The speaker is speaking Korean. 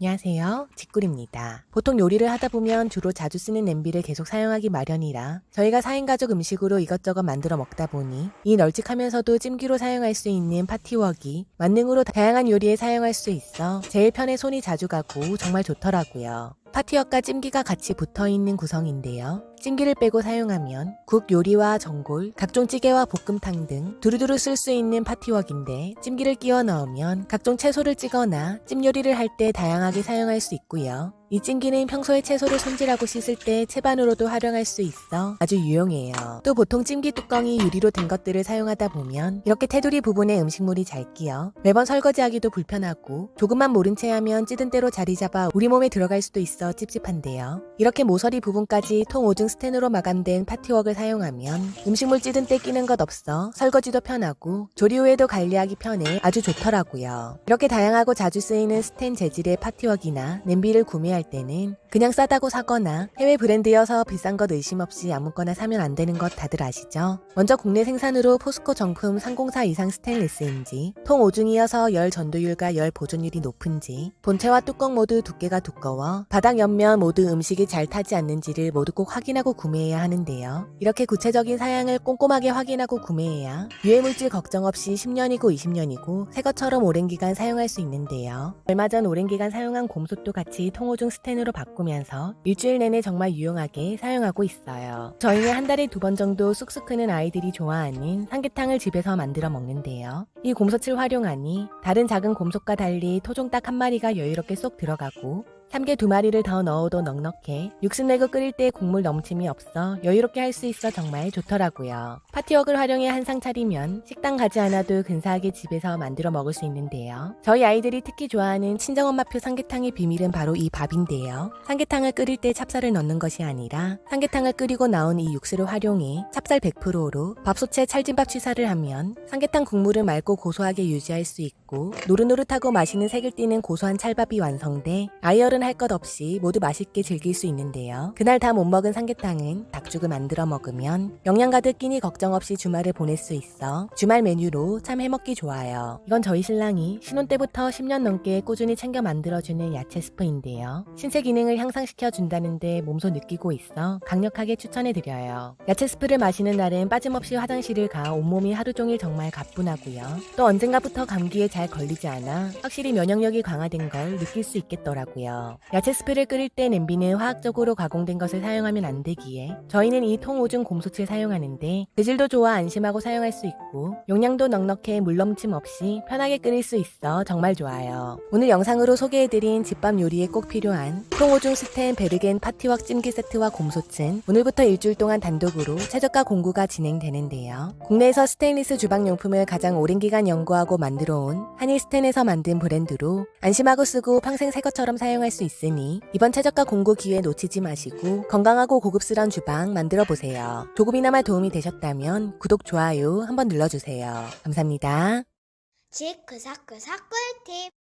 안녕하세요. 직굴입니다. 보통 요리를 하다 보면 주로 자주 쓰는 냄비를 계속 사용하기 마련이라 저희가 4인 가족 음식으로 이것저것 만들어 먹다 보니 이 널찍하면서도 찜기로 사용할 수 있는 파티웍이 만능으로 다양한 요리에 사용할 수 있어 제일 편에 손이 자주 가고 정말 좋더라고요. 파티웍과 찜기가 같이 붙어 있는 구성인데요. 찜기를 빼고 사용하면 국 요리와 전골, 각종 찌개와 볶음탕 등 두루두루 쓸 수 있는 파티웍인데 찜기를 끼워 넣으면 각종 채소를 찌거나 찜 요리를 할 때 다양하게 사용할 수 있고요. 이 찜기는 평소에 채소를 손질하고 씻을 때 채반으로도 활용할 수 있어 아주 유용해요. 또 보통 찜기 뚜껑이 유리로 된 것들을 사용하다 보면 이렇게 테두리 부분에 음식물이 잘 끼어 매번 설거지하기도 불편하고 조금만 모른 채 하면 찌든 대로 자리 잡아 우리 몸에 들어갈 수도 있어 찝찝한데요. 이렇게 모서리 부분까지 통 5중 스텐으로 마감된 파티웍을 사용하면 음식물 찌든 때 끼는 것 없어 설거지도 편하고 조리 후에도 관리하기 편해 아주 좋더라고요. 이렇게 다양하고 자주 쓰이는 스텐 재질의 파티웍이나 냄비를 구매할 때는 그냥 싸다고 사거나 해외 브랜드여서 비싼 것 의심 없이 아무거나 사면 안 되는 것 다들 아시죠? 먼저 국내 생산으로 포스코 정품 304 이상 스테인리스인지 통 5중이어서 열 전도율과 열 보존율이 높은지 본체와 뚜껑 모두 두께가 두꺼워 바닥 옆면 모두 음식이 잘 타지 않는지를 모두 꼭 확인하고 구매해야 하는데요. 이렇게 구체적인 사양을 꼼꼼하게 확인하고 구매해야 유해물질 걱정 없이 10년이고 20년이고 새 것처럼 오랜 기간 사용할 수 있는데요. 얼마 전 오랜 기간 사용한 곰솥도 같이 통오중 스텐으로 바꾸면서 일주일 내내 정말 유용하게 사용하고 있어요. 저희는 한 달에 두 번 정도 쑥쑥 크는 아이들이 좋아하는 삼계탕을 집에서 만들어 먹는데요. 이 곰솥을 활용하니 다른 작은 곰솥과 달리 토종 딱 한 마리가 여유롭게 쏙 들어가고 삼계 두 마리를 더 넣어도 넉넉해 육수 내고 끓일 때 국물 넘침이 없어 여유롭게 할 수 있어 정말 좋더라고요. 파티웍을 활용해 한상 차리면 식당 가지 않아도 근사하게 집에서 만들어 먹을 수 있는데요. 저희 아이들이 특히 좋아하는 친정엄마표 삼계탕의 비밀은 바로 이 밥인데요. 삼계탕을 끓일 때 찹쌀을 넣는 것이 아니라 삼계탕을 끓이고 나온 이 육수를 활용해 찹쌀 100%로 밥솥에 찰진밥 취사를 하면 삼계탕 국물을 맑고 고소하게 유지할 수 있고 노릇노릇하고 맛있는 색을 띠는 고소한 찰밥이 완성돼 아이 얼은 할 것 없이 모두 맛있게 즐길 수 있는데요. 그날 다 못 먹은 삼계탕은 닭죽을 만들어 먹으면 영양 가득 끼니 걱정 없이 주말을 보낼 수 있어 주말 메뉴로 참 해먹기 좋아요. 이건 저희 신랑이 신혼 때부터 10년 넘게 꾸준히 챙겨 만들어주는 야채 스프인데요. 신체 기능을 향상시켜 준다는데 몸소 느끼고 있어 강력하게 추천해드려요. 야채 스프를 마시는 날은 빠짐없이 화장실을 가 온몸이 하루 종일 정말 가뿐하고요. 또 언젠가부터 감기에 잘 걸리지 않아 확실히 면역력이 강화된 걸 느낄 수 있겠더라고요. 야채 스프를 끓일 때 냄비는 화학적으로 가공된 것을 사용하면 안 되기에 저희는 이 통오중 곰솥을 사용하는데 재질도 좋아 안심하고 사용할 수 있고 용량도 넉넉해 물 넘침 없이 편하게 끓일 수 있어 정말 좋아요. 오늘 영상으로 소개해드린 집밥 요리에 꼭 필요한 통오중 스텐 베르겐 파티웍 찜기 세트와 곰솥은 오늘부터 일주일 동안 단독으로 최저가 공구가 진행되는데요. 국내에서 스테인리스 주방용품을 가장 오랜 기간 연구하고 만들어 온 한일 스텐에서 만든 브랜드로 안심하고 쓰고 평생 새 것처럼 사용할 수 있으니 이번 최저가 공구 기회 놓치지 마시고 건강하고 고급스러운 주방 만들어 보세요. 조금이나마 도움이 되셨다면 구독, 좋아요 한번 눌러주세요. 감사합니다. 지크사크사 꿀팁